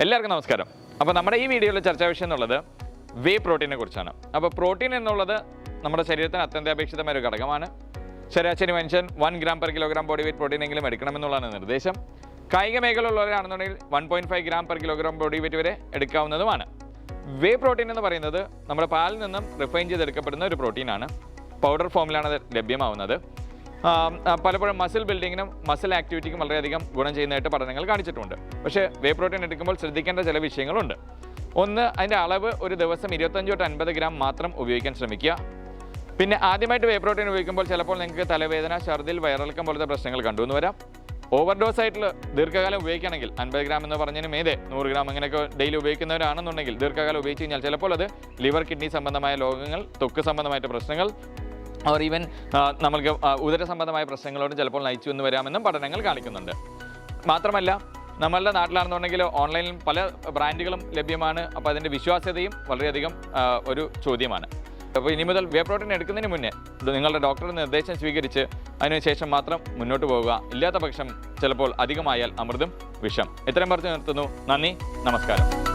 എല്ലാവർക്കും നമസ്കാരം. അപ്പോൾ നമ്മുടെ ഈ വീഡിയോയിലെ ചർച്ചാ വിഷയം എന്നുള്ളത് വേ പ്രോട്ടീനെ കുറിച്ചാണ്. അപ്പോൾ പ്രോട്ടീൻ എന്നുള്ളത് നമ്മുടെ ശരീരത്തിന് അത്യന്താപേക്ഷിതമായ ഒരു ഘടകമാണ്. ശരാശരി മനുഷ്യൻ one gram per kilogram body weight protein എങ്കിലും എടുക്കണമെന്നുള്ളതാണ് നിർദ്ദേശം. കായിക മേഖല ഉള്ളവരാണെന്നുണ്ടെങ്കിൽ one point five gram per kilogram body weight വരെ എടുക്കാവുന്നതുമാണ്. വേ പ്രോട്ടീൻ എന്ന് പറയുന്നത് നമ്മുടെ പാലിൽ നിന്നും റിഫൈൻ ചെയ്തെടുക്കപ്പെടുന്ന ഒരു പ്രോട്ടീനാണ് പൗഡർ ഫോമിലാണ് അത് ലഭ്യമാവുന്നത്. പലപ്പോഴും മസിൽ ബിൽഡിങ്ങിനും മസിൽ ആക്ടിവിറ്റിക്കും വളരെയധികം ഗുണം ചെയ്യുന്നതായിട്ട് പഠനങ്ങൾ കാണിച്ചിട്ടുണ്ട്. പക്ഷേ വേ പ്രോട്ടീൻ എടുക്കുമ്പോൾ ശ്രദ്ധിക്കേണ്ട ചില വിഷയങ്ങളുണ്ട്. ഒന്ന് അതിന്റെ അളവ് ഒരു ദിവസം ഇരുപത്തഞ്ച് തൊട്ട് അൻപത് ഗ്രാം മാത്രം ഉപയോഗിക്കാൻ ശ്രമിക്കുക. പിന്നെ ആദ്യമായിട്ട് വേ പ്രോട്ടീൻ ഉപയോഗിക്കുമ്പോൾ ചിലപ്പോൾ നിങ്ങൾക്ക് തലവേദന ഛർദിൽ വയറിളക്കം പോലത്തെ പ്രശ്നങ്ങൾ കണ്ടുവന്ന് വരാം. ഓവർഡോസ് ആയിട്ടുള്ള ദീർഘകാലം ഉപയോഗിക്കുകയാണെങ്കിൽ അൻപത് ഗ്രാം എന്ന് പറഞ്ഞതിന് മേതെ നൂറ് ഗ്രാം അങ്ങനെയൊക്കെ ഡെയിലി ഉപയോഗിക്കുന്നവരാണെന്നുണ്ടെങ്കിൽ ദീർഘകാലം ഉപയോഗിച്ച് കഴിഞ്ഞാൽ ചിലപ്പോൾ അത് ലിവർ കിഡ്നി സംബന്ധമായ രോഗങ്ങൾ തൊക്ക് സംബന്ധമായിട്ട് പ്രശ്നങ്ങൾ അവർ ഈവൻ നമ്മൾക്ക് ഉദര സംബന്ധമായ പ്രശ്നങ്ങളോട് ചിലപ്പോൾ നയിച്ചു എന്ന് വരാമെന്നും പഠനങ്ങൾ കാണിക്കുന്നുണ്ട്. മാത്രമല്ല നമ്മളുടെ നാട്ടിലാണെന്നുണ്ടെങ്കിൽ ഓൺലൈനിൽ പല ബ്രാൻഡുകളും ലഭ്യമാണ്. അപ്പോൾ അതിന്റെ വിശ്വാസ്യതയും വളരെയധികം ഒരു ചോദ്യമാണ്. അപ്പോൾ ഇനി മുതൽ വേ പ്രോട്ടീൻ എടുക്കുന്നതിന് മുന്നേ നിങ്ങളുടെ ഡോക്ടറുടെ നിർദ്ദേശം സ്വീകരിച്ച് അതിനുശേഷം മാത്രം മുന്നോട്ട് പോവുക ഇല്ലാത്ത പക്ഷം ചിലപ്പോൾ അധികമായാൽ അമൃതും വിഷം. ഇത്രയും പറഞ്ഞു നിർത്തുന്നു. നന്ദി. നമസ്കാരം.